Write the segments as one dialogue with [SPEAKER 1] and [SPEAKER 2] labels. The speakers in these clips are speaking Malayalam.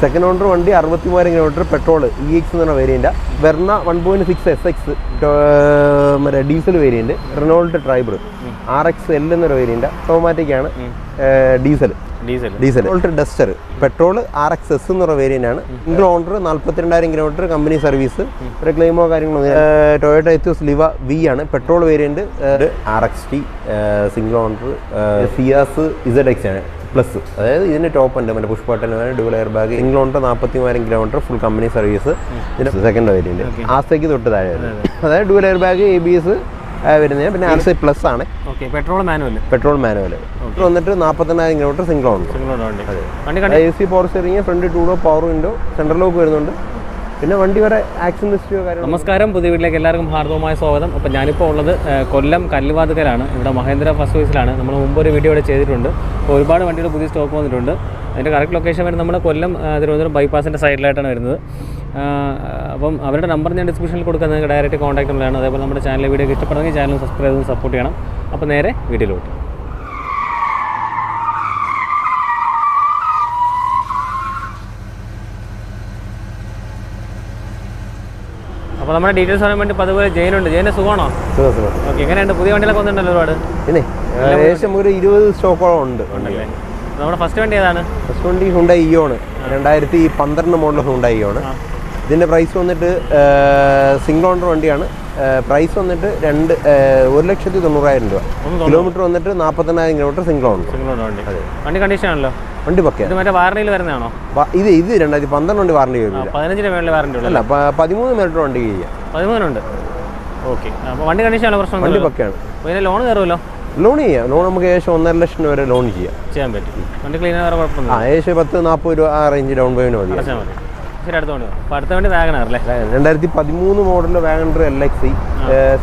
[SPEAKER 1] സെക്കൻഡ് ഓണർ വണ്ടി അറുപത്തി മൂവായിരം കിലോമീറ്റർ പെട്രോൾ ഇ എക്സ് എന്ന് പറഞ്ഞ variant Verna one point six S X മറ്റേ diesel variant Renault Triber R X L എന്നൊരു വേരിയന്റ് ഓട്ടോമാറ്റിക് ആണ്. Diesel
[SPEAKER 2] diesel
[SPEAKER 1] diesel Renault Duster petrol R X S എന്ന് പറഞ്ഞ വേരിയന്റ് ആണ്. സിംഗിൾ ഓണർ നാൽപ്പത്തിരണ്ടായിരം കിലോമീറ്റർ കമ്പനി സർവീസ് ഒരു ക്ലെയിമോ കാര്യങ്ങളോ ടൊയോട്ട എത്തോസ് ലിവ വി ആണ്. Petrol variant R X T single owner Ciaz Z X ആണ്. പ്ലസ് അതായത് ഇതിന് ടോപ്പ് ഉണ്ട്. മറ്റേ push button dual air bag single owner നാൽപ്പത്തി മൂവായിരം കിലോമീറ്റർ ഫുൾ കമ്പനി സർവീസ് ഇതിന് സെക്കൻഡ് വേരിയന്റ് ആസയ്ക്ക് തൊട്ട് താഴെ. അതായത് dual air bag A B S വരുന്നത്. പിന്നെ ആർ സി പ്ലസ് ആണ്.
[SPEAKER 2] പെട്രോൾ മാനുവൽ
[SPEAKER 1] പെട്രോൾ മാനുവൽ വന്നിട്ട് നാൽപ്പത്തെണ്ണായിരം കിലോമീറ്റർ സിംഗിൾ
[SPEAKER 2] ഉണ്ട്.
[SPEAKER 1] A C power steering front two door power window central lock വരുന്നുണ്ട്. പിന്നെ വണ്ടി വരെ കാര്യങ്ങളോ
[SPEAKER 2] നമസ്കാരം. പുതിയ വീട്ടിലേക്ക് എല്ലാവർക്കും ഹാർദവമായ സ്വാഗതം. അപ്പോൾ ഞാനിപ്പോൾ ഉള്ളത് കൊല്ലം കല്ലുവാതുക്കലാണ്. ഇവിടെ മഹേന്ദ്ര ഫസ്റ്റ് ഓഫീസിലാണ്. നമ്മൾ മുമ്പ് ഒരു വീഡിയോ ഇവിടെ ചെയ്തിട്ടുണ്ട്. ഒരുപാട് വണ്ടികൾ പുതിയ സ്റ്റോക്ക് വന്നിട്ടുണ്ട്. അതിന്റെ കറക്റ്റ് ലൊക്കേഷൻ വരുന്നത് നമ്മുടെ കൊല്ലം തിരുവനന്തപുരം ബൈപ്പാസിന്റെ സൈഡിലായിട്ടാണ് വരുന്നത്. അപ്പം അവരുടെ നമ്പർ ഞാൻ ഡിസ്ക്രിപ്ഷനിൽ കൊടുക്കാൻ നിങ്ങൾക്ക് ഡയറക്റ്റ് കോൺടാക്ട് ഉള്ളതാണ് അതേപോലെ നമ്മുടെ ചാനലിലെ വീഡിയോ ഇഷ്ടപ്പെടുന്നെങ്കിൽ ചാനൽ സബ്സ്ക്രൈബ് ചെയ്ത് സപ്പോർട്ട് ചെയ്യണം. അപ്പോൾ നേരെ വീഡിയോയിലോട്ട് അപ്പോൾ നമ്മുടെ ഡീറ്റെയിൽസ് പറയാൻ വേണ്ടി പതുപോലെ ജയിലുണ്ട്. ജയിലിന് സുഖമാണോ?
[SPEAKER 1] സുഖം, സുഖം.
[SPEAKER 2] ഓക്കെ എങ്ങനെയുണ്ട് പുതിയ വണ്ടികളൊക്കെ വന്നിട്ടുണ്ടല്ലോ ഒരുപാട്.
[SPEAKER 1] പിന്നെ ഏകദേശം ഒരു ഇരുപത് സ്റ്റോക്കോളം ഉണ്ട്.
[SPEAKER 2] ഉണ്ടല്ലേ? നമ്മുടെ ഫസ്റ്റ് വണ്ടി ഏതാണ്?
[SPEAKER 1] ഫസ്റ്റ് വണ്ടി ഹുണ്ടായി ഇയോണ് രണ്ടായിരത്തി പന്ത്രണ്ട് മോഡൽ ഹുണ്ടായി ഇയോണ് ഇതിന്റെ പ്രൈസ് വന്നിട്ട് സിംഗിൾ ഓണർ വണ്ടിയാണ്. പ്രൈസ് വന്നിട്ട് രണ്ട് ഒരു ലക്ഷത്തി തൊണ്ണൂറായിരം രൂപ. കിലോമീറ്റർ വന്നിട്ട് നാൽപ്പത്തെണ്ണായിരം kilometre single owner
[SPEAKER 2] single owner വണ്ടി. വണ്ടി കണ്ടീഷൻ ആണല്ലോ.
[SPEAKER 1] വണ്ടി
[SPEAKER 2] മറ്റേ വാറണ്ടിയിൽ വരുന്നതാണോ?
[SPEAKER 1] ഇത് ഇത് രണ്ടായിരത്തി പന്ത്രണ്ട് വാറണ്ടി വരില്ല.
[SPEAKER 2] പതിനഞ്ചിന് മേളിൽ വാറണ്ടി ഉള്ളൂ
[SPEAKER 1] അല്ല പതിമൂന്ന് മിനിറ്റ് വണ്ടി ചെയ്യാം.
[SPEAKER 2] പതിമൂന്നുണ്ട് ഓക്കെ അപ്പോൾ വണ്ടി പ്രശ്നം
[SPEAKER 1] വണ്ടി പക്കയാണ്
[SPEAKER 2] ലോൺ കയറുമല്ലോ?
[SPEAKER 1] ലോൺ ചെയ്യാം. ലോൺ നമുക്ക് ഏകദേശം ഒന്നര ലക്ഷം രൂപ വരെ ലോൺ ചെയ്യാം.
[SPEAKER 2] ചെയ്യാൻ പറ്റും. വണ്ടി ക്ലീൻ വേറെ
[SPEAKER 1] ആ
[SPEAKER 2] കുഴപ്പമൊന്നും
[SPEAKER 1] ഏകദേശം പത്ത് നാൽപ്പത് രൂപ ആ റേഞ്ച് ഡൗൺ പേയ്മെന്റ് മതി.
[SPEAKER 2] ശരി അടുത്ത വണ്ടി അടുത്ത വണ്ടി വാഗണർ അല്ലേ?
[SPEAKER 1] രണ്ടായിരത്തി പതിമൂന്ന് model WagonR L X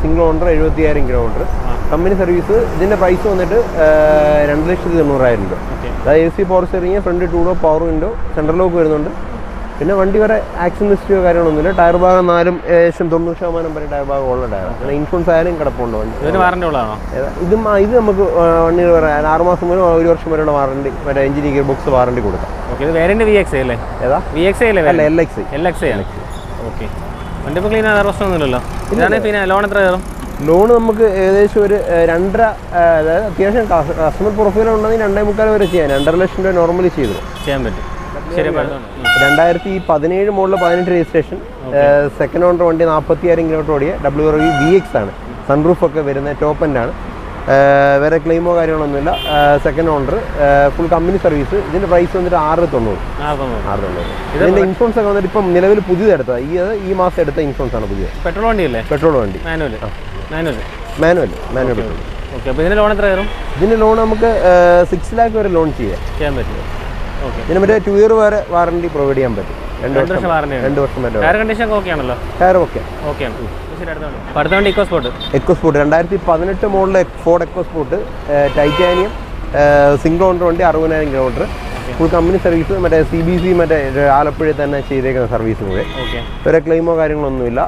[SPEAKER 1] single owner എഴുപത്തിയായിരം kilometre company service ഇതിന്റെ പ്രൈസ് വന്നിട്ട് ആ, രണ്ട് ലക്ഷത്തി തൊണ്ണൂറായിരം രൂപ. അതായത് A C power steering front two door power window central lock വരുന്നുണ്ട്. പിന്നെ വണ്ടി വരെ ആക്സിഡൻ ഹിസ്റ്ററിയോ കാര്യങ്ങളൊന്നുമില്ല. ടയർ ഭാഗം നാലും ഏകദേശം തൊണ്ണൂറ് ശതമാനം വരെ ടയർ ഭാഗം ഉള്ള ടയർ അങ്ങനെ ഇൻഷുറൻസ് ആയാലും കിടപ്പുണ്ട് വണ്ടി. ഇത് ഇത് നമുക്ക് വണ്ടി വരെ ആറ് മാസം മുതൽ ഒരു വർഷം വരെയുള്ള വാറണ്ടി മറ്റേ എഞ്ചിൻ ഗിയർ ബോക്സ് വാറണ്ടി കൊടുക്കാം.
[SPEAKER 2] ഓക്കെ ഇത് വേറെ വി എക്സ് അല്ലേ?
[SPEAKER 1] ഏതാ?
[SPEAKER 2] വി എക്സ് അല്ലേ
[SPEAKER 1] അല്ല എൽ എക്സ്
[SPEAKER 2] എൽ എക്സ് ആണ്. ഓക്കെ വണ്ടി ഇപ്പോൾ ക്ലീൻ ആകാൻ പ്രശ്നമൊന്നുമില്ലല്ലോ. ഇതാണ് പിന്നെ ലോൺ എത്ര കയറും?
[SPEAKER 1] ലോൺ നമുക്ക് ഏകദേശം ഒരു രണ്ടര അതായത് അത്യാവശ്യം കസ്റ്റമർ പ്രൊഫൈൽ ഉണ്ടെങ്കിൽ രണ്ടേ മുക്കാൽ വരെ ചെയ്യാം. രണ്ടര ലക്ഷം രൂപ നോർമലി ചെയ്തു.
[SPEAKER 2] ചെയ്യാൻ പറ്റും.
[SPEAKER 1] രണ്ടായിരത്തി പതിനേഴ് മുകളിൽ പതിനെട്ട് രജിസ്ട്രേഷൻ സെക്കൻഡ് ഓണർ വണ്ടി നാൽപ്പത്തിയായിരം കിലോമീറ്റർ ഓടിയ ഡബ്ല്യു ആർ വി എക്സ് ആണ്. സൺറൂഫ് ഒക്കെ വരുന്ന ടോപ്പ് എൻഡ് ആണ്. വേറെ ക്ലെയിമോ കാര്യങ്ങളൊന്നുമില്ല. Second owner full company service ഇതിന്റെ പ്രൈസ് വന്നിട്ട് ആറ് തൊണ്ണൂറ്. ആറ് തൊണ്ണൂറ്. ഇതിന്റെ ഇൻഷുറൻസ് ഒക്കെ വന്നിട്ട് ഇപ്പം നിലവിൽ പുതിയത് എടുത്തത്. ഈ ഈ മാസം എടുത്ത ഇൻഷുറൻസ് ആണ് പുതിയത്.
[SPEAKER 2] പെട്രോൾ വണ്ടിയല്ലേ?
[SPEAKER 1] പെട്രോൾ വണ്ടി.
[SPEAKER 2] മാനുവൽ മാനുവൽ
[SPEAKER 1] മാനുവൽ പെട്രോൾ
[SPEAKER 2] ഇതിന് ലോൺ എത്ര കയറും
[SPEAKER 1] ഇതിന് ലോൺ നമുക്ക് സിക്സ് ലാക്ക് വരെ ലോൺ ചെയ്യാം.
[SPEAKER 2] ചെയ്യാൻ പറ്റും
[SPEAKER 1] ഇതിന് മറ്റേ ടു ഇയർ വരെ വാറണ്ടി പ്രൊവൈഡ് ചെയ്യാൻ പറ്റും. രണ്ട് വർഷം
[SPEAKER 2] വാറണ്ടി
[SPEAKER 1] രണ്ട് വർഷം വരെ.
[SPEAKER 2] ടയർ കണ്ടീഷൻ ഒക്കെ ആണല്ലോ?
[SPEAKER 1] ടയർ ഓക്കെ
[SPEAKER 2] ഓക്കെ അടുത്തോണ്ട് ഇക്കോ സ്പോട്ട്
[SPEAKER 1] എക്കോ സ്പോർട്ട് രണ്ടായിരത്തി പതിനെട്ട് model Ford EcoSport Titanium single owner വണ്ടി അറുപതിനായിരം കിലോമീറ്റർ ഫുൾ കമ്പനി സർവീസ് മറ്റേ സി ബി സി മറ്റേ ആലപ്പുഴയിൽ തന്നെ ചെയ്തേക്കുന്ന സർവീസ് കൂടെ
[SPEAKER 2] ഒരു
[SPEAKER 1] വേറെ ക്ലെയിമോ കാര്യങ്ങളൊന്നുമില്ല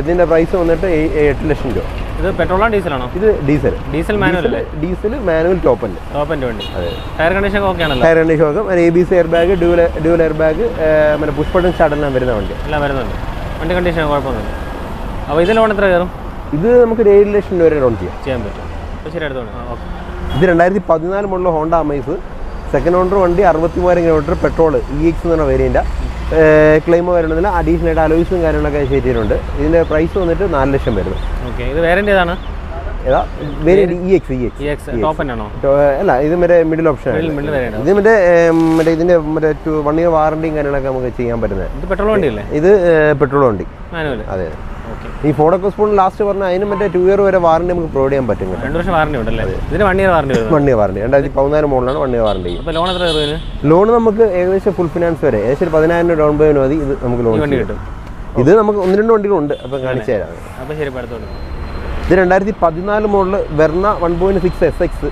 [SPEAKER 1] ഇതിന്റെ പ്രൈസ് വന്നിട്ട് എട്ട് ലക്ഷം രൂപ.
[SPEAKER 2] ഇത് പെട്രോളാണ് ഡീസലാണോ
[SPEAKER 1] ഇത് diesel
[SPEAKER 2] diesel manual
[SPEAKER 1] diesel manual
[SPEAKER 2] top എന്റെ വണ്ടി.
[SPEAKER 1] അതെ.
[SPEAKER 2] ടയർ കണ്ടീഷൻ ഒക്കെ ഓക്കെ ആണല്ലോ?
[SPEAKER 1] Tyre condition ഷോക്കും A B C air bag dual dual air bag മറ്റേ പുഷ്പട്ടൻ സ്റ്റാർട്ടെല്ലാം വരുന്ന വണ്ടി.
[SPEAKER 2] എല്ലാം വരുന്നുണ്ട്. വണ്ടി കണ്ടീഷൻ കുഴപ്പമൊന്നുമില്ല. അപ്പോൾ ഇതിൽ ലോൺ എത്ര കയറും?
[SPEAKER 1] ഇത് നമുക്ക് ഒരു ഏഴ് ലക്ഷം രൂപ വരെ ലോൺ ചെയ്യാം.
[SPEAKER 2] ചെയ്യാൻ പറ്റും. ശരി അടുത്ത വണ്ടി ഓക്കെ.
[SPEAKER 1] ഇത് രണ്ടായിരത്തി പതിനാല് മുതലുള്ള ഹോണ്ട അമൈസ് സെക്കൻഡ് ഓണർ വണ്ടി അറുപത്തി മൂവായിരം കിലോമീറ്റർ പെട്രോൾ ഇ എക്സ് എന്ന് പറഞ്ഞ വേരിയന്റ് ക്ലെയിം വരുന്നതിൽ അഡീഷണൽ ആയിട്ട് അലോയ്സും കാര്യങ്ങളൊക്കെ ചെയ്തിട്ടുണ്ട്. ഇതിന്റെ പ്രൈസ് വന്നിട്ട് നാല് ലക്ഷം വരുന്നു.
[SPEAKER 2] ഓക്കെ ഇത് വേറെ ഏതാണ്?
[SPEAKER 1] അല്ല ഇത് മറ്റേ മിഡിൽ ഓപ്ഷൻ ഇത് മറ്റേ മറ്റേ ഇതിന്റെ മറ്റേ വൺ ഇയർ വാറണ്ടിയും കാര്യങ്ങളൊക്കെ നമുക്ക് ചെയ്യാൻ പറ്റുന്നത്.
[SPEAKER 2] ഇത് പെട്രോൾ വണ്ടിയല്ലേ?
[SPEAKER 1] ഇത് പെട്രോൾ വണ്ടി. അതെ. ഈ ഫോഡോക്കോ സ്പൂൺ ലാസ്റ്റ് പറഞ്ഞാൽ അതിന് മറ്റേ ടു ഇയർ വരെ വാറണ്ടി നമുക്ക് പ്രൊവൈഡ് ചെയ്യാൻ പറ്റും
[SPEAKER 2] രണ്ട് വർഷം വാറണ്ടി ഉണ്ടല്ലേ? ഇതിന് one year warranty
[SPEAKER 1] one year warranty രണ്ടായിരത്തി പതിനായിരം മോഡലാണ് വൺ ഇയർ വാറണ്ടി
[SPEAKER 2] അപ്പോൾ ലോൺ എത്ര
[SPEAKER 1] ലോൺ നമുക്ക് ഏകദേശം ഫുൾ ഫിനാൻസ് വരെ. ഏകദേശം പതിനായിരം രൂപ ഡൗൺ പേയ്മെന്റ് മതി. ഇത് നമുക്ക് ലോൺ
[SPEAKER 2] കിട്ടും.
[SPEAKER 1] ഇത് നമുക്ക് ഒന്ന് രണ്ട് വണ്ടികളുണ്ട് അപ്പം കാണിച്ചു തരാം.
[SPEAKER 2] അപ്പോൾ ശരി
[SPEAKER 1] ഇത് രണ്ടായിരത്തി പതിനാല് model Verna one point six S X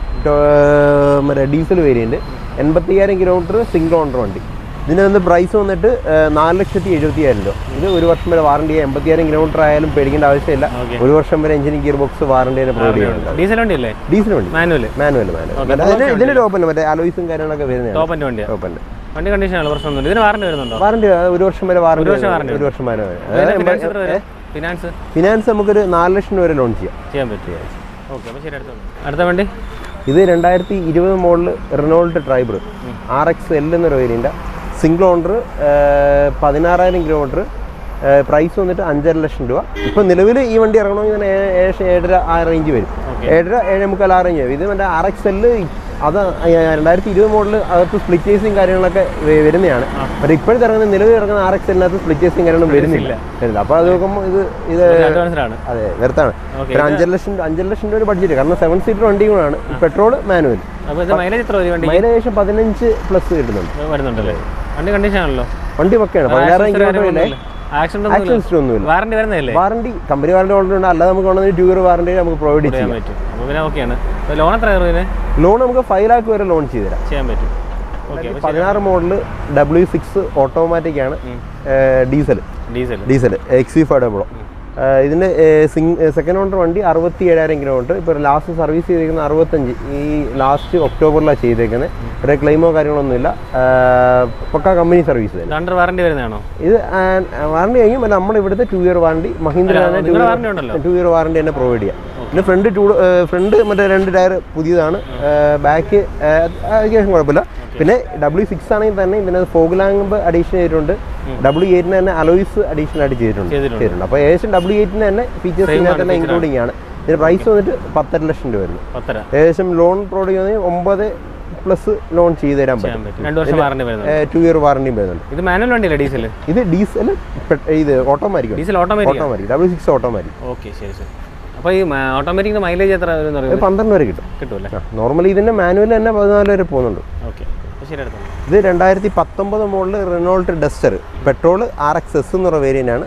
[SPEAKER 1] മറ്റേ ഡീസൽ വേരിയന്റ് എൺപത്തയ്യായിരം കിലോമീറ്റർ സിംഗിൾ ഓണർ വണ്ടി. ഇതിന് വന്ന് പ്രൈസ് വന്നിട്ട് നാല് ലക്ഷത്തി എഴുപത്തിയായിരം രൂപ. ഇത് ഒരു വർഷം വരെ വാറണ്ടി എൺപത്തിയായിരം കിലോമീറ്റർ ആയാലും പേടിക്കേണ്ട ആവശ്യമില്ല. ഒരു വർഷം വരെ engine gear box warranty provide ചെയ്യുന്നുണ്ട്
[SPEAKER 2] ഡീസൽ വണ്ടി.
[SPEAKER 1] അല്ലേ ഡീസൽ വണ്ടി
[SPEAKER 2] മാനുവൽ
[SPEAKER 1] മാനുവൽ മാനുവൽ ഇതിന് ഓപ്പൺ ടോപ്പല്ല മറ്റേ അലോയ്സും കാര്യങ്ങളൊക്കെ വരുന്നത്
[SPEAKER 2] ടോപ്പ് എന്റെ വണ്ടിയാണ്
[SPEAKER 1] ടോപ്പല്ല
[SPEAKER 2] വണ്ടി കണ്ടീഷനാണ് പ്രശ്നമൊന്നുമില്ല. ഇതിന് വാറണ്ടി വരുന്നുണ്ടോ?
[SPEAKER 1] വാറണ്ടി ഒരു വർഷം വരെ വാറണ്ടി ഒരു വർഷം വരും.
[SPEAKER 2] ഫിനാൻസ് ഫിനാൻസ്
[SPEAKER 1] നമുക്കൊരു നാല് ലക്ഷം വരെ ലോൺ ചെയ്യാം.
[SPEAKER 2] ചെയ്യാൻ പറ്റും ഓക്കെ അപ്പോൾ ശരി അടുത്ത അടുത്ത വണ്ടി?
[SPEAKER 1] ഇത് രണ്ടായിരത്തി ഇരുപത് model Renault Triber R X L എന്നൊരു വേരിയന്റ് സിംഗിൾ ഓണർ പതിനാറായിരം കിലോമീറ്റർ പ്രൈസ് വന്നിട്ട് അഞ്ചര ലക്ഷം രൂപ. ഇപ്പം നിലവിൽ ഈ വണ്ടി ഇറങ്ങണമെങ്കിൽ തന്നെ ഏകദേശം ഏഴര ആ റേഞ്ച് വരും. ഏഴര ഏഴ് മുക്കാൽ ആ റേഞ്ച് വരും. ഇത് മറ്റേ ആർ എക്സ് എല്ല് അത് രണ്ടായിരത്തി ഇരുപത് മോഡൽ അകത്ത് സ്പ്ലിറ്റേഴ്സും കാര്യങ്ങളൊക്കെ വരുന്നതാണ്. പക്ഷേ ഇപ്പോഴത്തെ ഇറങ്ങുന്ന നിലവിൽ ഇറങ്ങുന്ന ആർ എക്സ് എല്ലിനകത്ത് സ്പ്ലിറ്റേഴ്സും കാര്യങ്ങളും വരുന്നില്ല. വരുന്നില്ല. അപ്പോൾ അത് നോക്കുമ്പോൾ ഇത് ഇത് അതെ വെറുത്താണ് ഒരു അഞ്ചര ലക്ഷം അഞ്ചര ലക്ഷം രൂപ ഒരു ബഡ്ജറ്റ് കാരണം സെവൻ സീറ്റർ വണ്ടി കൂടാണ്. പെട്രോൾ മാനുവൽ
[SPEAKER 2] മൈലേജ്
[SPEAKER 1] പതിനഞ്ച് പ്ലസ് കിട്ടുന്നുണ്ട്.
[SPEAKER 2] വരുന്നുണ്ടല്ലേ? വണ്ടി കണ്ടീഷൻ ആണല്ലോ.
[SPEAKER 1] വണ്ടി പക്കയാണ്. പതിനാറായിരം കിലോമീറ്റർ
[SPEAKER 2] ആക്സിഡന്റ്
[SPEAKER 1] ഒന്നുമില്ല.
[SPEAKER 2] വാറണ്ടി വരുന്നില്ലേ
[SPEAKER 1] വാറണ്ടി കമ്പനി വാറണ്ടി ഓൾറെഡി ഉണ്ട് അല്ലാതെ നമുക്ക് വേണമെങ്കിൽ ടു ഇയർ വാറണ്ടി നമുക്ക് പ്രൊവൈഡ്
[SPEAKER 2] ചെയ്യാൻ
[SPEAKER 1] ചെയ്യാം.
[SPEAKER 2] പറ്റും. അപ്പോൾ പിന്നെ ഓക്കെയാണ്. ലോൺ എത്ര
[SPEAKER 1] ലോൺ നമുക്ക് ഫൈവ് ലാക്ക് വരെ ലോൺ ചെയ്ത് തരാം
[SPEAKER 2] ചെയ്യാൻ പറ്റും.
[SPEAKER 1] പതിനാറ് മോഡൽ ഡബ്ല്യു സിക്സ് ഓട്ടോമാറ്റിക് ആണ്. ഡീസൽ
[SPEAKER 2] ഡീസൽ
[SPEAKER 1] ഡീസൽ എക്സി ഫൈവ് ഡബിളോ ഇതിന്റെ സിംഗ് സെക്കൻഡ് ഓണർ വണ്ടി അറുപത്തി ഏഴായിരം കിലോമീറ്റർ. ഇപ്പോൾ ലാസ്റ്റ് സർവീസ് ചെയ്തേക്കുന്ന അറുപത്തഞ്ച്. ഈ ലാസ്റ്റ് ഒക്ടോബറിലാണ് ചെയ്തേക്കുന്നത് ഇവിടെ ക്ലെയിമോ കാര്യങ്ങളൊന്നുമില്ല പക്ക കമ്പനി സർവീസ് തന്നെ.
[SPEAKER 2] വാറണ്ടി വരുന്നതാണോ?
[SPEAKER 1] ഇത് വാറണ്ടി കഴിഞ്ഞു നമ്മൾ നമ്മുടെ ഇവിടുത്തെ two year warranty Mahindra two year warranty തന്നെ പ്രൊവൈഡ് ചെയ്യാം. പിന്നെ ഫ്രണ്ട് ടൂ ഫ്രണ്ട് മറ്റേ രണ്ട് ടയർ പുതിയതാണ്. ബാക്ക് അത്യാവശ്യം കുഴപ്പമില്ല. പിന്നെ ഡബ്ല്യു സിക്സ് ആണെങ്കിൽ തന്നെ ഇതിന് ഫോഗ് ലാമ്പ് അഡീഷൻ ചെയ്തിട്ടുണ്ട്. ഡബ്ല്യു എയ്റ്റിന് തന്നെ അലോയിസ് അഡീഷൻ ആയിട്ട് ചെയ്തിട്ടുണ്ട്.
[SPEAKER 2] ചെയ്തിട്ടുണ്ട്.
[SPEAKER 1] അപ്പോൾ ഏകദേശം ഡബ്ല്യു എയ്റ്റിന് തന്നെ ഫീച്ചേഴ്സ് ഇതിനകത്ത് തന്നെ ഇൻക്ലൂഡിംഗ് ആണ്. ഇതിന് പ്രൈസ് വന്നിട്ട് പത്തര ലക്ഷം രൂപ വരുന്നു. ഏകദേശം ലോൺ പ്രോഡക്റ്റ് വന്നാൽ ഒമ്പത് പ്ലസ് ലോൺ ചെയ്ത് തരാൻ പറ്റും.
[SPEAKER 2] വാറണ്ടി
[SPEAKER 1] ടു ഇയർ വാറണ്ടിയും വരുന്നുണ്ട്.
[SPEAKER 2] ഇത് മാനുവൽ വണ്ടിയല്ല ഡീസൽ
[SPEAKER 1] ഇത് ഡീസൽ ഇത് automatic
[SPEAKER 2] diesel automatic
[SPEAKER 1] automatic double six automatic
[SPEAKER 2] okay ശരി ശരി. അപ്പോൾ ഈ ഓട്ടോമാറ്റിക് മൈലേജ് എത്ര
[SPEAKER 1] പന്ത്രണ്ട് വരെ കിട്ടും.
[SPEAKER 2] കിട്ടുമല്ലേ
[SPEAKER 1] നോർമലി ഇതിന്റെ മാനുവൽ തന്നെ പതിനാല് വരെ പോകുന്നുണ്ട്.
[SPEAKER 2] ഓക്കെ
[SPEAKER 1] ഇത് രണ്ടായിരത്തി പത്തൊമ്പത് model Renault Duster petrol R X S എന്നുള്ള വേരിയന്റ് ആണ്.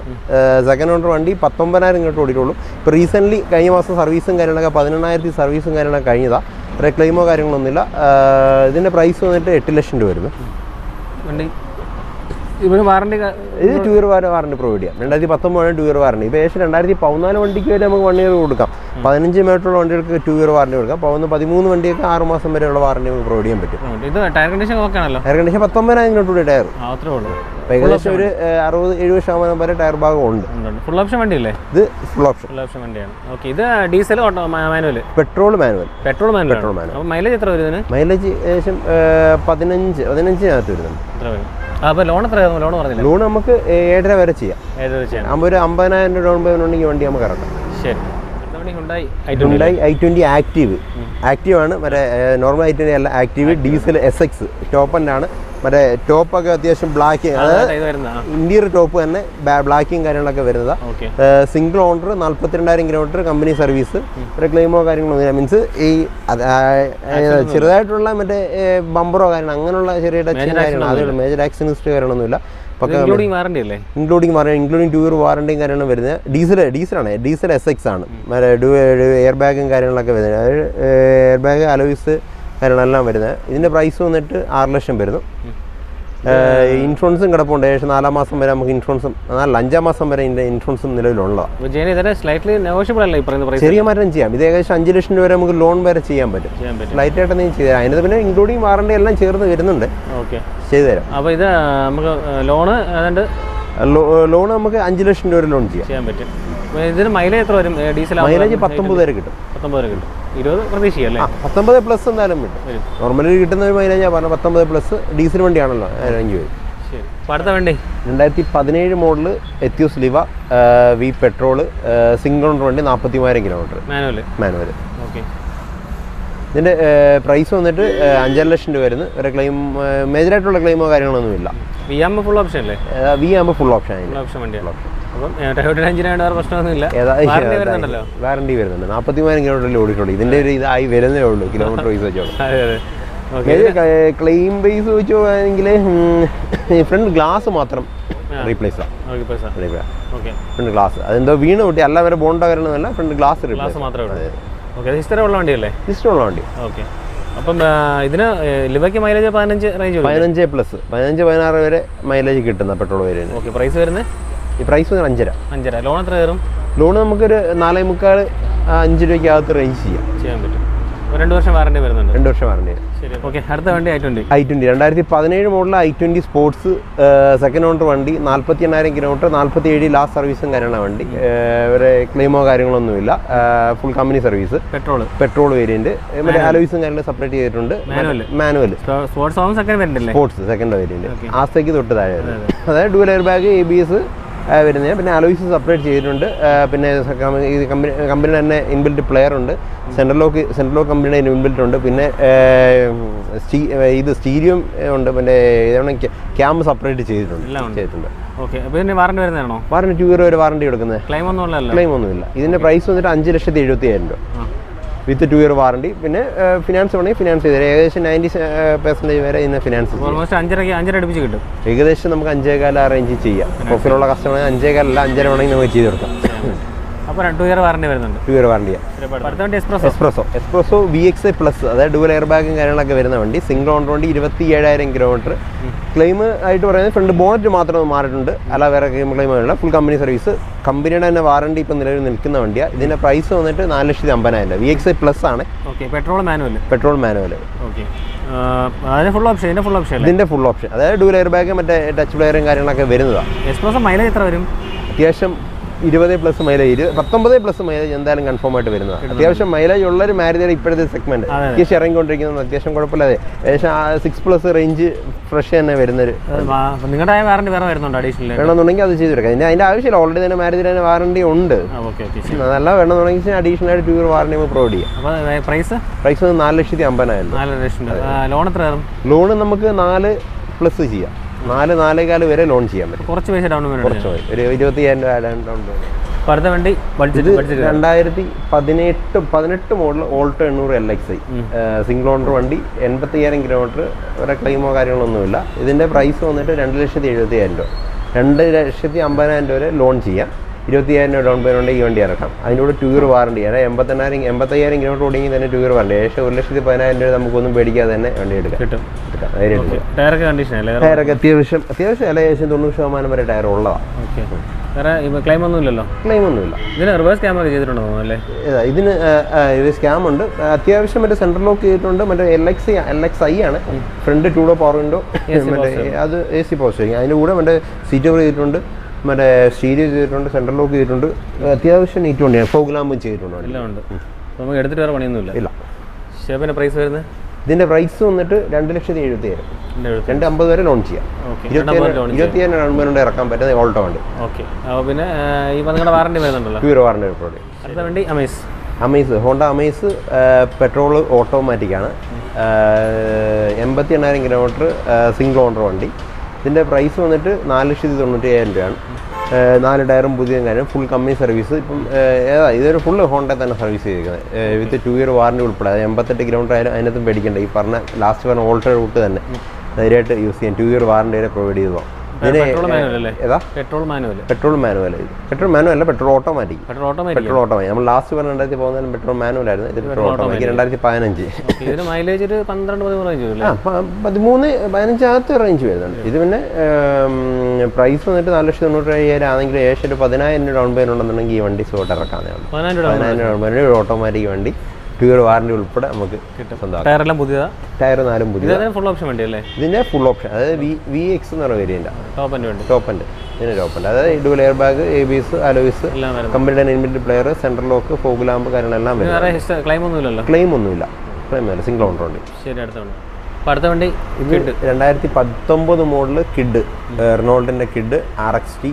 [SPEAKER 1] സെക്കൻഡ് ഓണർ വണ്ടി പത്തൊമ്പതിനായിരം ഇങ്ങോട്ട് ഓടിയിട്ടുള്ളൂ. ഇപ്പോൾ റീസെന്റ്ലി കഴിഞ്ഞ മാസം സർവീസും കാര്യങ്ങളൊക്കെ പതിനെണ്ണായിരത്തി സർവീസും കാര്യങ്ങളൊക്കെ കഴിഞ്ഞതാണ് വേറെ ക്ലെയിമോ കാര്യങ്ങളൊന്നുമില്ല. ഇതിന്റെ പ്രൈസ് വന്നിട്ട് എട്ട് ലക്ഷം രൂപ വരുന്നു.
[SPEAKER 2] വണ്ടി ഇവിടെ വാറണ്ടി
[SPEAKER 1] ഇത് ടു ഇയർ വാറണ്ടി പ്രൊവൈഡ് ചെയ്യാം. രണ്ടായിരത്തി പത്തൊമ്പതാണ് ടു ഇയർ വാറണ്ടി ഇപ്പോൾ ഏകദേശം രണ്ടായിരത്തി പതിനാല് വണ്ടിക്ക് വരെ നമുക്ക് വൺ ഇയർ കൊടുക്കാം. പതിനഞ്ച് മീറ്ററുള്ള വണ്ടികൾക്ക് ടു ഇയർ വാറണ്ടി കൊടുക്കാം പതിനൊന്ന് പതിമൂന്ന് വണ്ടിയൊക്കെ ആറ് മാസം വരെയുള്ള വാറണ്ടി നമുക്ക് പ്രൊവൈഡ് ചെയ്യാൻ പറ്റും.
[SPEAKER 2] ഇത് ടയർ കണ്ടീഷൻ ഓക്കെ ആണല്ലോ.
[SPEAKER 1] എയർ കണ്ടീഷൻ പത്തൊമ്പതിനായിരം കിലോമീറ്റർ ടയർ
[SPEAKER 2] അത്രേ ഉള്ളൂ.
[SPEAKER 1] ഏകദേശം ഒരു അറുപത് എഴുപത് ശതമാനം വരെ ടയർ ഭാഗം ഉണ്ട്.
[SPEAKER 2] ഫുൾ ഓപ്ഷൻ വണ്ടിയല്ലേ?
[SPEAKER 1] ഇത് ഫുൾ ഓപ്ഷൻ.
[SPEAKER 2] ഫുൾ ഓപ്ഷൻ വണ്ടിയാണ്. ഓക്കെ ഇത് diesel auto manual
[SPEAKER 1] petrol manual.
[SPEAKER 2] Petrol manual
[SPEAKER 1] petrol manual.
[SPEAKER 2] അപ്പോൾ മൈലേജ് എത്ര വരും ഇതിന്?
[SPEAKER 1] മൈലേജ് ഏകദേശം പതിനഞ്ച് പതിനഞ്ചിനകത്ത് വരുന്നുണ്ട്
[SPEAKER 2] എത്ര വരും? അപ്പോൾ ലോൺ എത്ര ലോൺ പറഞ്ഞില്ല?
[SPEAKER 1] ലോൺ നമുക്ക് ഏഴര വരെ ചെയ്യാം.
[SPEAKER 2] ഏത്
[SPEAKER 1] ചെയ്യാം. ഒരു അമ്പതിനായിരം രൂപ ഡൗൺ പേയ്മെന്റ് ഉണ്ടെങ്കിൽ വണ്ടി നമുക്ക് ഇറക്കാം.
[SPEAKER 2] ശരി. I twenty
[SPEAKER 1] Hyundai I twenty active. Active ആണ് മറ്റേ നോർമൽ ഐ ട്വന്റി അല്ല active diesel S X. Top ആണ്. മറ്റേ ടോപ്പൊക്കെ അത്യാവശ്യം ബ്ലാക്ക് ഇന്റീരിയർ ടോപ്പ് തന്നെ ബ്ലാക്കിങ് കാര്യങ്ങളൊക്കെ വരുന്നതാണ് സിംഗിൾ ഓണർ നാല്പത്തിരണ്ടായിരം കിലോമീറ്റർ കമ്പനി സർവീസ് ഒരു ക്ലെയിമോ കാര്യങ്ങളോ മീൻസ് ഈ ചെറുതായിട്ടുള്ള മറ്റേ ബമ്പറോ കാര്യങ്ങൾ അങ്ങനെയുള്ള ചെറിയ ടച്ചും കാര്യങ്ങൾ അതേ മേജർ ആക്സിഡന്റ് കാര്യങ്ങളൊന്നുമില്ല.
[SPEAKER 2] ഇൻക്ലൂഡിംഗ് വാറണ്ടി അല്ലേ?
[SPEAKER 1] Including warranty including two year വാറണ്ടിയും കാര്യങ്ങളും വരുന്നത്. ഡീസൽ ഡീസലാണ് ഡീസൽ എസ് എക്സ് ആണ്. എയർ ബാഗും കാര്യങ്ങളൊക്കെ വരുന്നത്. എയർ ബാഗ് അലോയിസ് കാര്യങ്ങളെല്ലാം വരുന്നത്. ഇതിന്റെ പ്രൈസ് വന്നിട്ട് ആറ് ലക്ഷം വരുന്നു. ഇൻഷുറൻസും കിടപ്പുണ്ട്. ഏകദേശം നാലാം മാസം വരെ നമുക്ക് ഇൻഷുറൻസും നാല് അഞ്ചാം മാസം വരെ ഇതിന്റെ ഇൻഷുറൻസും നിലവിലുള്ളതാണ് ചെറിയ മാറ്റം ചെയ്യാം. ഇത് ഏകദേശം അഞ്ച് ലക്ഷം രൂപ വരെ നമുക്ക് ലോൺ വരെ ചെയ്യാൻ പറ്റും. ലൈറ്റ് ആയിട്ട് എന്തെങ്കിലും ചെയ്ത് തരാം. അതിനകത്ത് പിന്നെ ഇൻക്ലൂഡിങ് വാറണ്ടി എല്ലാം ചേർന്ന് വരുന്നുണ്ട്.
[SPEAKER 2] ഓക്കെ.
[SPEAKER 1] ചെയ്തു തരാം.
[SPEAKER 2] അപ്പോൾ ഇത് നമുക്ക് ലോണ്
[SPEAKER 1] ലോൺ നമുക്ക് അഞ്ച് ലക്ഷം രൂപ വരെ ലോൺ ചെയ്യാം.
[SPEAKER 2] ചെയ്യാൻ പറ്റും. ഇതിന് മൈലേജ് എത്ര വരും? ഡീസൽ
[SPEAKER 1] മൈലേജ് പത്തൊമ്പത് വരെ കിട്ടും.
[SPEAKER 2] പത്തൊമ്പത് വരെ കിട്ടും. ഇരുപത് പ്രതീക്ഷിക്കാം അല്ലേ?
[SPEAKER 1] ആ പത്തൊമ്പത് പ്ലസ് എന്തായാലും കിട്ടും.
[SPEAKER 2] വരും.
[SPEAKER 1] നോർമലി കിട്ടുന്ന ഒരു മൈലേജ് ഞാൻ പറഞ്ഞു പത്തൊമ്പത് പ്ലസ് ഡീസൽ വണ്ടിയാണല്ലോ
[SPEAKER 2] അഞ്ച് പേര് അടുത്ത വണ്ടി.
[SPEAKER 1] രണ്ടായിരത്തി പതിനേഴ് model Etios Liva V petrol single വണ്ടി നാൽപ്പത്തി മൂവായിരം കിലോമീറ്റർ
[SPEAKER 2] മാനുവൽ
[SPEAKER 1] മാനുവൽ
[SPEAKER 2] ഓക്കെ
[SPEAKER 1] ഇതിന്റെ പ്രൈസ് വന്നിട്ട് അഞ്ചര ലക്ഷം രൂപ വരുന്നു. ഒരു ക്ലെയിം മേജറായിട്ടുള്ള ക്ലെയിമോ കാര്യങ്ങളൊന്നുമില്ല.
[SPEAKER 2] വി ആകുമ്പോൾ ഫുൾ ഓപ്ഷൻ അല്ലേ?
[SPEAKER 1] വി ആകുമ്പോൾ ഫുൾ ഓപ്ഷൻ ആയിരുന്നു
[SPEAKER 2] ഓപ്ഷൻ വണ്ടിയാണ് അപ്പം വാറണ്ടി
[SPEAKER 1] വരുന്നുണ്ട്. നാൽപ്പത്തി കിലോമീറ്റർ ഓടിയിട്ടുള്ളൂ ഇതിന്റെ ഒരു ഇതായി വരുന്നേ ഉള്ളൂ കിലോമീറ്റർ വൈസ് വെച്ചോളൂ. ക്ലെയിം ബേസ് വെച്ച് പോകാണെങ്കിൽ ഫ്രണ്ട് ഗ്ലാസ് മാത്രം റീപ്ലേസ് ഫ്രണ്ട് ഗ്ലാസ് അതെന്തോ വീണ് പൊട്ടി. അല്ല വരെ ബോണ്ടോ വരണമെന്നല്ല ഫ്രണ്ട് ഗ്ലാസ് റീപ്ലേസ്
[SPEAKER 2] മാത്രമേ ഉള്ളൂ. ഹിസ്റ്ററി ഉള്ള വണ്ടിയല്ലേ?
[SPEAKER 1] ഇഷ്ടമുള്ള വണ്ടി.
[SPEAKER 2] ഓക്കെ അപ്പം ഇതിന് ലിവയ്ക്ക് മൈലേജ് പതിനഞ്ച് റേഞ്ച്
[SPEAKER 1] പതിനഞ്ച് പ്ലസ് പതിനഞ്ച് പതിനാറ് വരെ മൈലേജ് കിട്ടുന്ന പെട്രോൾ വരുന്നത്
[SPEAKER 2] ഓക്കെ പ്രൈസ് വരുന്നത്?
[SPEAKER 1] പ്രൈസ് വന്ന് അഞ്ചര.
[SPEAKER 2] അഞ്ചര. ലോൺ എത്ര കയറും?
[SPEAKER 1] ലോൺ നമുക്കൊരു നാലേ മുക്കാൽ അഞ്ച് രൂപയ്ക്കകത്ത് റേഞ്ച് ചെയ്യാം.
[SPEAKER 2] ചെയ്യാൻ പറ്റും. രണ്ട് വർഷം വാറണ്ടി വരുന്നുണ്ട്.
[SPEAKER 1] രണ്ട് വർഷം വാറണ്ടി
[SPEAKER 2] ശരി ഓക്കെ. അടുത്ത വണ്ടി ഐ ട്വന്റി
[SPEAKER 1] ഐ ട്വന്റി രണ്ടായിരത്തി പതിനേഴ് model I twenty sports second owner വണ്ടി നാൽപ്പത്തി എണ്ണായിരം കിലോമീറ്റർ നാൽപ്പത്തി ഏഴ് ലാസ്റ്റ് സർവീസും കാര്യമാണ് വണ്ടി വേറെ ക്ലെയിമോ കാര്യങ്ങളൊന്നുമില്ല. Full company service
[SPEAKER 2] petrol
[SPEAKER 1] petrol variant മറ്റേ അലോയ്സും കാര്യങ്ങളും സെപ്പറേറ്റ് ചെയ്തിട്ടുണ്ട്. മാനുവൽ
[SPEAKER 2] സ്പോർട്സ് സെക്കൻഡ് വരുന്നില്ലേ?
[SPEAKER 1] സ്പോർട്സ് സെക്കൻഡ് വേരിയന്റ് ആസ്തേക്ക് തൊട്ട് താഴെ അതായത് dual air bag A B S വരുന്നത്. പിന്നെ അലോയ്സ് സെപ്പറേറ്റ് ചെയ്തിട്ടുണ്ട്. പിന്നെ ഈ കമ്പനി കമ്പനി തന്നെ ഇൻബിൽറ്റ് പ്ലെയർ ഉണ്ട്. സെൻട്രൽ ലോക്ക് സെൻട്രൽ ലോക്ക് കമ്പനിയുടെ ഇൻബിൽറ്റ് ഉണ്ട്. പിന്നെ ഇത് സ്റ്റീരിയം ഉണ്ട്. പിന്നെ ഇതാണ് ക്യാമ്പ് സെപ്പറേറ്റ് ചെയ്തിട്ടുണ്ട്. ചെയ്തിട്ടുണ്ട്.
[SPEAKER 2] വാറണ്ടി
[SPEAKER 1] ടു ഇയർ വരെ വാറണ്ടി കൊടുക്കുന്നത്.
[SPEAKER 2] ക്ലെയിം ഒന്നും ഇല്ല
[SPEAKER 1] ക്ലെയിം ഒന്നുമില്ല. ഇതിന്റെ പ്രൈസ് വന്നിട്ട് അഞ്ച് ലക്ഷത്തി എഴുപത്തി ആയിരം രൂപ വിത്ത് ടു ഇയർ വാറണ്ടി. പിന്നെ ഫിനാൻസ് വേണമെങ്കിൽ ഫിനാൻസ് ചെയ്ത് തരാം. ഏകദേശം നയന്റി പെർസെന്റേജ് വരെ ഇന്ന് ഫിനാൻസ്
[SPEAKER 2] ഓൾമോസ്റ്റ് അഞ്ചര അടുപ്പിച്ച് കിട്ടും.
[SPEAKER 1] ഏകദേശം നമുക്ക് അഞ്ചേകാല അറേഞ്ച് ചെയ്യാം. പ്രൊഫൈലുള്ള കസ്റ്റമർ അഞ്ചേകാലല്ല അഞ്ചര വേണമെങ്കിൽ നമുക്ക് ചെയ്ത് കൊടുക്കാം.
[SPEAKER 2] ടു ഇയർ വാറണ്ടി വരുന്നുണ്ട്.
[SPEAKER 1] ടു ഇയർ വാറണ്ടി ചെയ്യാം
[SPEAKER 2] അടുത്ത വണ്ടി എക്സ്പ്രസ്
[SPEAKER 1] എക്സ്പ്രസോ വി എക്സ് പ്ലസ് അതായത് ഡുവൽ എയർ ബാഗും കാര്യങ്ങളൊക്കെ വരുന്ന വണ്ടി. സിംഗിൾ ഓൺ വണ്ടി ഇരുപത്തി ഏഴായിരം കിലോമീറ്റർ ക്ലെയിം ആയിട്ട് പറയുന്നത് ഫ്രണ്ട് ബോണറ്റ് മാത്രം മാറിയിട്ടുണ്ട്. അല്ല വേറെ ക്ലെയിം ക്ലെയിം അല്ല ഫുൾ കമ്പനി സർവീസ് കമ്പനിയുടെ തന്നെ വാറണ്ടി ഇപ്പം നിലവിൽ നിൽക്കുന്ന വണ്ടിയാണ് ഇതിന്റെ പ്രൈസ് വന്നിട്ട് നാല് ലക്ഷത്തി അമ്പതിനായിരം രൂപ വി എക്സ് പ്ലസ് ആണ്
[SPEAKER 2] petrol manual
[SPEAKER 1] petrol manual
[SPEAKER 2] okay full option ഇതിന്റെ ഫുൾ ഓപ്ഷൻ
[SPEAKER 1] ഇതിന്റെ ഫുൾ ഓപ്ഷൻ അതായത് ഡുവൽ എയർ ബാഗ് മറ്റേ ടച്ച് പ്ലെയറും കാര്യങ്ങളൊക്കെ വരുന്നതാണ്
[SPEAKER 2] എക്സ്പ്രസ് മൈലേജ് എത്ര വരും?
[SPEAKER 1] അത്യാവശ്യം ഇരുപത് പ്ലസ് മൈലേജ് പത്തൊമ്പത് പ്ലസ് മൈലേജ് എന്തായാലും കൺഫേം ആയിട്ട് വരുന്നതാണ് അത്യാവശ്യം മൈലേജ് ഉള്ള ഒരു മാരുതിയുടെ ഇപ്പോഴത്തെ സെഗ്മെന്റ്
[SPEAKER 2] അതെ.
[SPEAKER 1] അത്യാവശ്യം ഇറങ്ങിക്കൊണ്ടിരിക്കുന്നത് അത്യാവശ്യം കുഴപ്പമില്ലാതെ. ഏകദേശം സിക്സ് പ്ലസ് റേഞ്ച് ഫ്രഷ് തന്നെ വരുന്നൊരു
[SPEAKER 2] നിങ്ങളുടെ വാറണ്ടി വേറെ വരുന്നുണ്ട് അഡീഷണൽ
[SPEAKER 1] വേണമെന്നുണ്ടെങ്കിൽ അത് ചെയ്തു കൊടുക്കാം അതിന്റെ ആവശ്യമില്ല. ഓൾറെഡി തന്നെ മാരുതിയുടെ തന്നെ വാറണ്ടി ഉണ്ട്. അതല്ല വേണമെന്നുണ്ടെങ്കിൽ അഡീഷണൽ ആയിട്ട് ടൂ ഇയർ വാറണ്ടി പ്രൊവൈഡ് ചെയ്യാം.
[SPEAKER 2] പ്രൈസ്
[SPEAKER 1] പ്രൈസ് നാല് ലക്ഷത്തി
[SPEAKER 2] അമ്പതിനായിരുന്നു ലോൺ എത്ര
[SPEAKER 1] ലോൺ നമുക്ക് നാല് പ്ലസ് ചെയ്യാം. നാല് നാലേകാൽ വരെ ലോൺ ചെയ്യാൻ പറ്റും.
[SPEAKER 2] കുറച്ച് പൈസ ഡൗൺ പേയ്മെന്റ്
[SPEAKER 1] കുറച്ച് മതി. ഒരു ഇരുപത്തി അയ്യായിരം രൂപ ഡൗൺ പേയ്മെന്റ്
[SPEAKER 2] അപ്പോൾ അടുത്ത വണ്ടി ബഡ്ജറ്റ് ബഡ്ജറ്റ്
[SPEAKER 1] രണ്ടായിരത്തി പതിനെട്ട് പതിനെട്ട് മോഡൽ ഓൾട്ടോ എണ്ണൂറ് L X I single owner വണ്ടി എൺപത്തി അയ്യായിരം കിലോമീറ്റർ വരെ ക്ലെയിമോ കാര്യങ്ങളൊന്നുമില്ല. ഇതിന്റെ പ്രൈസ് വന്നിട്ട് രണ്ട് ലക്ഷത്തി എഴുപത്തി അയ്യായിരം രൂപ. രണ്ട് ലക്ഷത്തി അമ്പതിനായിരം രൂപ വരെ ലോൺ ചെയ്യാം. ഇരുപത്തി അയ്യായിരം രൂപ ഡൗൺ പേയ്മെന്റ് ഈ വണ്ടി ഇറക്കാം. അതിന്റെ കൂടെ ടു ഇയർ വാറണ്ടി അതായത് എൺപത്തെണ്ണായിരം എൺപത്തയ്യായിരം കിലോമീറ്റർ ഓടിയെങ്കിൽ തന്നെ ടൂർ ഇയർ വാറണ്ടി ഏകദേശം ഒരു ലക്ഷത്തി പതിനായിരം രൂപ നമുക്കൊന്നും പേടിക്കാതെ തന്നെ വണ്ടി എടുക്കാം.
[SPEAKER 2] കിട്ടും.
[SPEAKER 1] എടുക്കാം ധൈര്യമായിട്ട്.
[SPEAKER 2] ടയറൊക്കെ കണ്ടീഷൻ അല്ലേ?
[SPEAKER 1] ടയറൊക്കെ അത്യാവശ്യം അത്യാവശ്യം അല്ല ഏകദേശം തൊണ്ണൂറ് ശതമാനം വരെ ടയർ ഉള്ളതാണ്
[SPEAKER 2] ഓക്കെ. വേറെ ക്ലെയിം ഒന്നും ഇല്ലല്ലോ?
[SPEAKER 1] ക്ലെയിം ഒന്നുമില്ല
[SPEAKER 2] ഇതിന് റിവേഴ്സ് ക്യാമറ ചെയ്തിട്ടുണ്ടോ അല്ലേ?
[SPEAKER 1] ഇതാ, ഇതിന് ആ, സ്കാം ഉണ്ട്. അത്യാവശ്യം മറ്റേ സെൻട്രൽ ലോക്ക് ചെയ്തിട്ടുണ്ട്. മറ്റേ L X L X I ആണ്. ഫ്രണ്ട് ടൂഡോ പവർ വിൻഡോ മറ്റേ അത് എ സി പോസ്റ്റ് അതിന്റെ കൂടെ മറ്റേ സീറ്റ് കവർ ചെയ്തിട്ടുണ്ട്. മറ്റേ സ്റ്റീരിയോ ചെയ്തിട്ടുണ്ട് സെൻട്രൽ ലോക്ക് ചെയ്തിട്ടുണ്ട്. അത്യാവശ്യം നീറ്റ് വണ്ടിയാണ്. ഫോഗ് ചെയ്തിട്ടുണ്ട്.
[SPEAKER 2] എല്ലാം ഉണ്ട്. നമുക്ക് എടുത്തിട്ട് വേറെ പണിയൊന്നുമില്ല.
[SPEAKER 1] ഇല്ല.
[SPEAKER 2] ഷേപ്പിന്റെ പ്രൈസ് വരുന്നത്?
[SPEAKER 1] ഇതിന്റെ പ്രൈസ് വന്നിട്ട് രണ്ട് ലക്ഷത്തി എഴുപത്തി
[SPEAKER 2] ഏഴ്
[SPEAKER 1] രണ്ട് അമ്പത് വരെ ലോൺ ചെയ്യാം. ഇരുപത്തി ഏഴ് ഏഴ് ഗവൺമെന്റ് ഇറക്കാൻ പറ്റുന്ന ഓൾട്ടോ വണ്ടി.
[SPEAKER 2] ഓക്കെ പിന്നെ ഈ വാറണ്ടി വരുന്നുണ്ടല്ലോ?
[SPEAKER 1] പ്യൂർ വാറണ്ടി പ്രോഡക്റ്റ്
[SPEAKER 2] വണ്ടി Amaze
[SPEAKER 1] Amaze Honda Amaze petrol automatic ആണ്. എൺപത്തി എണ്ണായിരം കിലോമീറ്റർ സിംഗിൾ ഓണർ വണ്ടി. ഇതിന്റെ പ്രൈസ് വന്നിട്ട് നാല് ലക്ഷത്തി തൊണ്ണൂറ്റി അയ്യായിരം രൂപയാണ്. നാല് ടയറും പുതിയ കാര്യം ഫുൾ കമ്പനി സർവീസ് ഇപ്പം ഏതാ ഇതൊരു ഫുൾ ഹോണ്ട തന്നെ സർവീസ് ചെയ്തിരിക്കുന്നത്. വിത്ത് ടു ഇയർ വാറണ്ടി ഉൾപ്പെടെ. അത് എൺപത്തെട്ട് കിലോമീറ്റർ ആയാലും അതിനകത്തും പേടിക്കേണ്ട. ഈ പറഞ്ഞ ലാസ്റ്റ് പറഞ്ഞ ഓൾട്ടർ റൂട്ട് തന്നെ. ധൈര്യമായിട്ട് യൂസ് ചെയ്യാം. ടു ഇയർ വാറണ്ടി വരെ പ്രൊവൈഡ് ചെയ്തു
[SPEAKER 2] petrol manual petrol manual.
[SPEAKER 1] Petrol manual. അല്ല petrol automatic.
[SPEAKER 2] Petrol automatic
[SPEAKER 1] petrol automatic. നമ്മൾ ലാസ്റ്റ് പറഞ്ഞ രണ്ടായിരത്തി പോകുന്നതിലും പെട്രോൾ മാനുവൽ ആയിരുന്നു. ഇത് പെട്രോൾ ഓട്ടോമാറ്റിക്. രണ്ടായിരത്തി പതിനഞ്ച്.
[SPEAKER 2] ഇതിന് മൈലേജ് ഒരു പന്ത്രണ്ട് പതിമൂന്ന്
[SPEAKER 1] ആ പതിമൂന്ന് പതിനഞ്ചകത്ത് റേഞ്ച് വരുന്നുണ്ട്. ഇത് പിന്നെ പ്രൈസ് വന്നിട്ട് നാല് ലക്ഷത്തി തൊണ്ണൂറ്റി അയ്യായിരം ആണെങ്കിൽ ഏകദേശം ഒരു പതിനായിരം രൂപ ഡൗൺ പേയ്മെന്റ് ഉണ്ടെന്നുണ്ടെങ്കിൽ ഈ വണ്ടി സോട്ട് ഇറക്കാവുന്നേ ഉള്ളൂ.
[SPEAKER 2] പതിനായിരം രൂപ
[SPEAKER 1] പതിനായിരം ഡൗൺ പേയ്മെന്റ് ഒരു ഓട്ടോമാറ്റിക് വണ്ടി. ടു ഇയർ വാറണ്ടി ഉൾപ്പെടെ നമുക്ക് കിട്ടും.
[SPEAKER 2] ടയറെല്ലാം പുതിയതാ?
[SPEAKER 1] ടയർ നാലും പുതിയ
[SPEAKER 2] ഫുൾ ഓപ്ഷൻ വണ്ടി അല്ലേ
[SPEAKER 1] ഇതിന്റെ ഫുൾ ഓപ്ഷൻ അതായത് വി വി എക്സ് എന്ന് പറഞ്ഞ വേരിയന്റ്
[SPEAKER 2] ടോപ്പ് എന്റെ
[SPEAKER 1] ടോപ്പ് ഉണ്ട് ഇതിന് ടോപ്പ് അതായത് dual air bag A B S alloys കമ്പനിയുടെ inbuilt player central lock fog lamp കാര്യങ്ങളെല്ലാം വരും
[SPEAKER 2] ക്ലെയിം ഹിസ്റ്റ ക്ലൈം ഒന്നും ഇല്ലല്ലോ
[SPEAKER 1] ക്ലെയിം ഒന്നുമില്ല. ക്ലെയിം ഇല്ല സിംഗിൾ ഓണർ ഉണ്ട്.
[SPEAKER 2] ശരി അടുത്ത വണ്ടി. അടുത്ത വണ്ടി
[SPEAKER 1] ഇത് രണ്ടായിരത്തി പത്തൊമ്പത് model Kwid റെനോൾഡിന്റെ Kwid R X T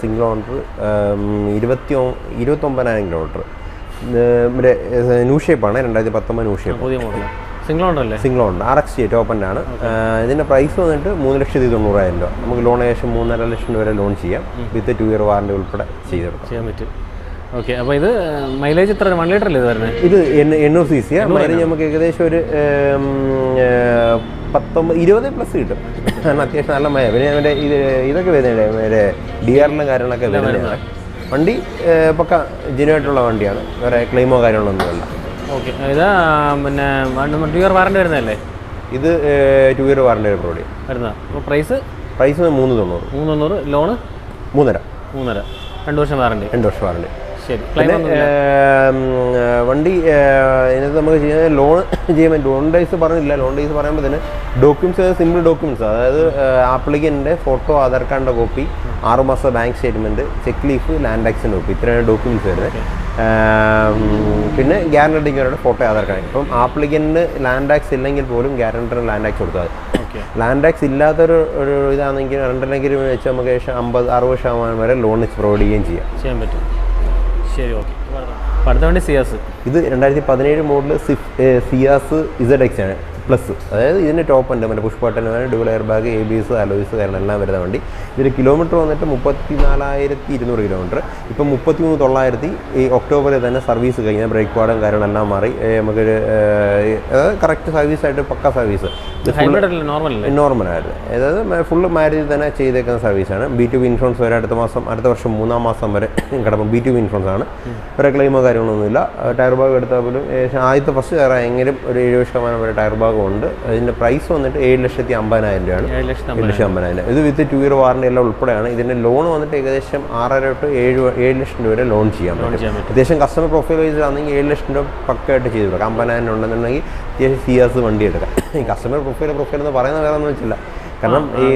[SPEAKER 1] single owner ഇരുപത്തി ഇരുപത്തി ഇരുപത്തൊമ്പതിനായിരം കിലോമീറ്റർ മറ്റേ ന്യൂ ഷേപ്പാണ് രണ്ടായിരത്തി പത്തൊമ്പത് ന്യൂ ഷേപ്പ്
[SPEAKER 2] പുതിയ model single owner
[SPEAKER 1] R X T open ആണ്. ഇതിന്റെ പ്രൈസ് വന്നിട്ട് മൂന്ന് ലക്ഷത്തി തൊണ്ണൂറായിരം രൂപ. നമുക്ക് ലോൺ ഏകദേശം മൂന്നര ലക്ഷം വരെ ലോൺ ചെയ്യാം. വിത്ത് ടു ഇയർ വാറണ്ടി ഉൾപ്പെടെ ചെയ്തെടുക്കാം.
[SPEAKER 2] ചെയ്യാൻ പറ്റും. ഓക്കെ അപ്പോൾ ഇത് മൈലേജ് എത്ര വൺ ലിറ്റർ അല്ലേ ഇത് വരുന്നത്?
[SPEAKER 1] ഇത് എൻ എണ്ണൂറ് സി സി മൈലേജ് നമുക്ക് ഏകദേശം ഒരു പത്തൊമ്പത് ഇരുപത് പ്ലസ് കിട്ടും. കാരണം അത്യാവശ്യം നല്ല മഴ പിന്നെ ഇത് ഇതൊക്കെ വരുന്നില്ലേ? ഡി ആറിലും കാര്യങ്ങളൊക്കെ വരുന്നതാണ് വണ്ടി പക്ക ജെനുവായിട്ടുള്ള വണ്ടിയാണ്. വേറെ ക്ലെയിമോ കാര്യങ്ങളൊന്നുമല്ല
[SPEAKER 2] ഓക്കെ ഇത് പിന്നെ ടു ഇയർ വാറണ്ടി വരുന്നതല്ലേ?
[SPEAKER 1] ഇത് ടു ഇയർ വാറണ്ടി പ്രൊവൈഡ് പ്രോഡി
[SPEAKER 2] വരുന്നതാണ് അപ്പോൾ പ്രൈസ്
[SPEAKER 1] പ്രൈസ് മൂന്ന് തൊണ്ണൂറ്.
[SPEAKER 2] മൂന്ന് തൊണ്ണൂറ്. ലോണ്
[SPEAKER 1] മൂന്നര.
[SPEAKER 2] മൂന്നര. രണ്ട് വർഷം വാറണ്ടി
[SPEAKER 1] രണ്ട് വർഷം വാറണ്ടി
[SPEAKER 2] ശരി.
[SPEAKER 1] വണ്ടി ഇതിനകത്ത് നമുക്ക് ചെയ്യുന്നത് ലോൺ ചെയ്യാൻ ലോൺ ഡേയ്സ് പറഞ്ഞില്ല. ലോൺ ഡേയ്സ് പറയുമ്പോൾ തന്നെ ഡോക്യുമെന്റ്സ് സിമ്പിൾ ഡോക്യുമെന്റ്സ് അതായത് ആപ്ലിക്കന്റെ ഫോട്ടോ ആധാർ കാർഡിന്റെ കോപ്പി ആറുമാസം bank statement cheque leaf land ടാക്സിന്റെ copy ഇത്രയാണ് ഡോക്യുമെന്റ്സ് വരുന്നത്. പിന്നെ ഗ്യാരണ്ടിക്കാരുടെ ഫോട്ടോ ആധാർ കാർഡ്. ഇപ്പം ആപ്ലിക്കന്റ് ലാൻഡ് ടാക്സ് ഇല്ലെങ്കിൽ പോലും ഗ്യാരണ്ടറിന് ലാൻഡ് ടാക്സ് കൊടുത്താൽ ലാൻഡ് ടാക്സ് ഇല്ലാത്തൊരു ഒരു ഇതാണെങ്കിൽ രണ്ടല്ലെങ്കിൽ വെച്ച് നമുക്ക് ഏകദേശം അമ്പത് അറുപത് ശതമാനം വരെ ലോൺ പ്രൊവൈഡ് ചെയ്യുകയും ചെയ്യാം.
[SPEAKER 2] ചെയ്യാൻ പറ്റും. ശരി ഓക്കെ. അടുത്ത വണ്ടി സിയാസ്.
[SPEAKER 1] ഇത് രണ്ടായിരത്തി പതിനേഴ് മോഡൽ സിയാസ് ഇസഡ് എക്സ് ആണ്. പ്ലസ് അതായത് ഇതിന്റെ ടോപ്പ് ഉണ്ട്. മറ്റേ push button dual air bag A B S alloys കാരണം എല്ലാം വരുന്ന വണ്ടി. ഇതിന് കിലോമീറ്റർ വന്നിട്ട് മുപ്പത്തി നാലായിരത്തി ഇരുന്നൂറ് കിലോമീറ്റർ ഇപ്പം മുപ്പത്തി മൂന്ന് തൊള്ളായിരത്തി ഈ ഒക്ടോബറിൽ തന്നെ സർവീസ് കഴിഞ്ഞാൽ ബ്രേക്ക് പാടും കാര്യങ്ങളെല്ലാം മാറി. നമുക്ക് കറക്റ്റ് സർവീസായിട്ട് പക്ക സർവീസ്
[SPEAKER 2] നോർമൽ
[SPEAKER 1] നോർമലായിരുന്നു അതായത് ഫുള്ള് മാരേജ് തന്നെ ചെയ്തേക്കുന്ന സർവീസാണ് ബി ടു ബി ഇൻഷുറൻസ് വരെ അടുത്ത മാസം അടുത്ത വർഷം മൂന്നാം മാസം വരെ കിടക്കും ബി ടു ബി ഇൻഷുറൻസ് ആണ്. വേറെ ക്ലെയിമോ കാര്യങ്ങളൊന്നുമില്ല. ടയർ ബാഗ് എടുത്താൽ പോലും ആദ്യത്തെ ഫസ്റ്റ് ടയർ എങ്കിലും ഒരു എഴുപത് ശതമാനം വരെ ടയർ ബാഗ് ഉണ്ട് അതിന്റെ പ്രൈസ് വന്നിട്ട് ഏഴ് ലക്ഷത്തി അമ്പതിനായിരം രൂപയാണ്.
[SPEAKER 2] ഏഴ് ലക്ഷത്തി
[SPEAKER 1] അമ്പതിനായിരം ഇത് വിത്ത് ടു ഇയർ വാറണ്ടി എല്ലാം ഉൾപ്പെടെയാണ്. ഇതിന്റെ ലോൺ വന്നിട്ട് ഏകദേശം ആറര ടു ഏഴ് ഏഴ് ലക്ഷം രൂപ വരെ ലോൺ ചെയ്യാൻ പറ്റും. അത്യാവശ്യം കസ്റ്റമർ പ്രൊഫൈൽ വൈസ് ആണെങ്കിൽ ഏഴ് ലക്ഷം രൂപ പക്കമായിട്ട് ചെയ്തു കൊടുക്കാം. അമ്പതിനായിരം ഉണ്ടെന്നുണ്ടെങ്കിൽ അത്യാവശ്യം സി ആസ് വണ്ടി എടുക്കാം. ഈ കസ്റ്റമർ പ്രൊഫൈൽ പ്രൊഫൈൽ എന്ന് പറയുന്നത് വേറെ ഒന്നും വെച്ചില്ല. കാരണം ഈ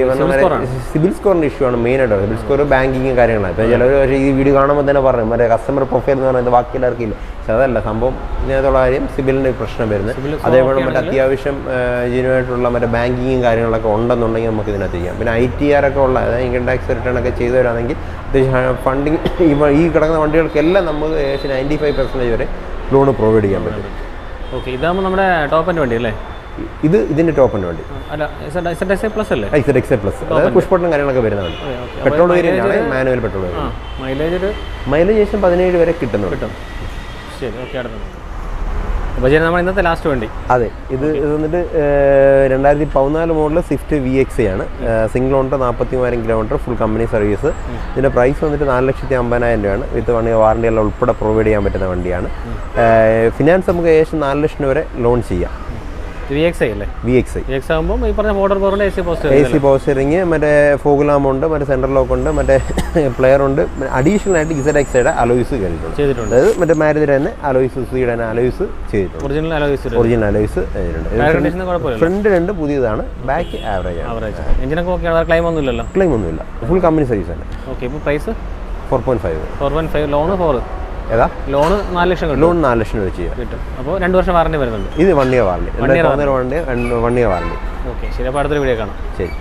[SPEAKER 1] സിബിൽ സ്കോറിന്റെ ഇഷ്യൂ ആണ് മെയിൻ ആയിട്ട്. സിബിൽ സ്കോർ ബാങ്കിങ് കാര്യങ്ങളാണ്. ഇപ്പൊ ചിലർ പക്ഷേ ഈ വീഡിയോ കാണുമ്പോൾ തന്നെ പറഞ്ഞു മറ്റേ കസ്റ്റമർ പ്രൊഫൈൽ എന്ന് പറയുന്നത് ബാക്കി എല്ലാവർക്കും ഇല്ല. പക്ഷെ അതല്ല സംഭവം ഇതിനകത്തുള്ള കാര്യം സിബിലിന്റെ പ്രശ്നം വരുന്നത്. അതേപോലെ മറ്റേ അത്യാവശ്യം ജനുവായിട്ടുള്ള മറ്റേ ബാങ്കിങ്ങും കാര്യങ്ങളൊക്കെ ഉണ്ടെന്നുണ്ടെങ്കിൽ നമുക്ക് ഇതിനകത്ത് ചെയ്യാം. പിന്നെ ഐ ടി ആർ ഒക്കെ ഉള്ള അതായത് ഇൻകം ടാക്സ് റിട്ടേൺ ഒക്കെ ചെയ്തു തരാണെങ്കിൽ അത്യാവശ്യം ഫണ്ടിങ് ഈ ഈ കിടക്കുന്ന വണ്ടികൾക്കെല്ലാം നമുക്ക് ഏകദേശം നയന്റി ഫൈവ് പെർസെന്റേജ് വരെ ലോൺ പ്രൊവൈഡ് ചെയ്യാൻ പറ്റും.
[SPEAKER 2] ഓക്കെ ഇതാകുമ്പോൾ നമ്മുടെ ടോപ്പ് എന്റെ വണ്ടി അല്ലേ?
[SPEAKER 1] ഇത് ഇതിന്റെ ടോപ്പിന് വേണ്ടി.
[SPEAKER 2] പ്ലസ്
[SPEAKER 1] അതായത് പുഷ്പട്ടും കാര്യങ്ങളൊക്കെ വരുന്ന വണ്ടി. Petrol variant manual petrol
[SPEAKER 2] mileage
[SPEAKER 1] ശേഷം പതിനേഴ് വരെ കിട്ടുന്നുണ്ട്
[SPEAKER 2] ശരി ഓക്കെ അപ്പോൾ നമ്മൾ ഇന്നത്തെ ലാസ്റ്റ് വണ്ടി.
[SPEAKER 1] അതെ ഇത് ഇത് വന്നിട്ട് രണ്ടായിരത്തി പതിനാല് മോഡൽ സ്വിഫ്റ്റ് വി എക്സ് ആണ്. സിംഗിൾ ഓണർ നാൽപ്പത്തി മൂവായിരം കിലോമീറ്റർ ഫുൾ കമ്പനി സർവീസ് ഇതിന്റെ പ്രൈസ് വന്നിട്ട് നാല് ലക്ഷത്തി അമ്പതിനായിരം രൂപയാണ്. വിത്ത് വണ്ടി വാറണ്ടി എല്ലാം ഉൾപ്പെടെ പ്രൊവൈഡ് ചെയ്യാൻ പറ്റുന്ന വണ്ടിയാണ്. ഫിനാൻസ് നമുക്ക് ഏകദേശം നാല് ലക്ഷം വരെ ലോൺ ചെയ്യാം.
[SPEAKER 2] വി എക്സ് ഐ അല്ലേ?
[SPEAKER 1] V X I
[SPEAKER 2] V X ആകുമ്പോൾ ഈ പറഞ്ഞ ബോർഡർ പവറിന്റെ A C post
[SPEAKER 1] A C മറ്റേ ഫോഗുലാം ഉണ്ട് മറ്റേ സെൻട്രൽ ലോക്ക് ഉണ്ട് മറ്റേ പ്ലെയർ ഉണ്ട്. അഡീഷണൽ ആയിട്ട് ഇസഡ് എക്സൈഡ് അലോയിസ് കഴിഞ്ഞിട്ടുണ്ട്
[SPEAKER 2] ചെയ്തിട്ടുണ്ട്.
[SPEAKER 1] അതായത് മറ്റേ മാരുതി തന്നെ അലോയിസ് സുസിയുടെ തന്നെ അലോയ്സ് ചെയ്തിട്ടുണ്ട്.
[SPEAKER 2] ഒറിജിനൽ അലോയിസ്
[SPEAKER 1] ഒറിജിനൽ ചെയ്തിട്ടുണ്ട്. ഫ്രണ്ട് രണ്ട് പുതിയതാണ് ബാക്ക് ആവറേജ്
[SPEAKER 2] ആവറേജ് എഞ്ചിനൊക്കെ ഓക്കെ വേറെ ഒന്നും ഇല്ലല്ലോ?
[SPEAKER 1] ക്ലെയിം ഒന്നുമില്ല ഫുൾ കമ്പനി സർവീസ് തന്നെ.
[SPEAKER 2] ഓക്കെ ഇപ്പോൾ price
[SPEAKER 1] four point five
[SPEAKER 2] four point five loan four
[SPEAKER 1] ഏതാ?
[SPEAKER 2] ലോണ് നാല് ലക്ഷം
[SPEAKER 1] ലോൺ നാല് ലക്ഷം രൂപ ചെയ്യാം.
[SPEAKER 2] കിട്ടും. അപ്പോൾ രണ്ട് വർഷം വാറണ്ടി വരുന്നുണ്ട്.
[SPEAKER 1] ഇത് വൺ ഇയർ വാറണ്ടി രണ്ടായിരത്തി പതിനേഴ് വണ്ടി വൺ ഇയർ വാറണ്ടി
[SPEAKER 2] ഓക്കെ ശരി. അപ്പോൾ അടുത്തൊരു വീഡിയോ കാണാം.
[SPEAKER 1] ശരി.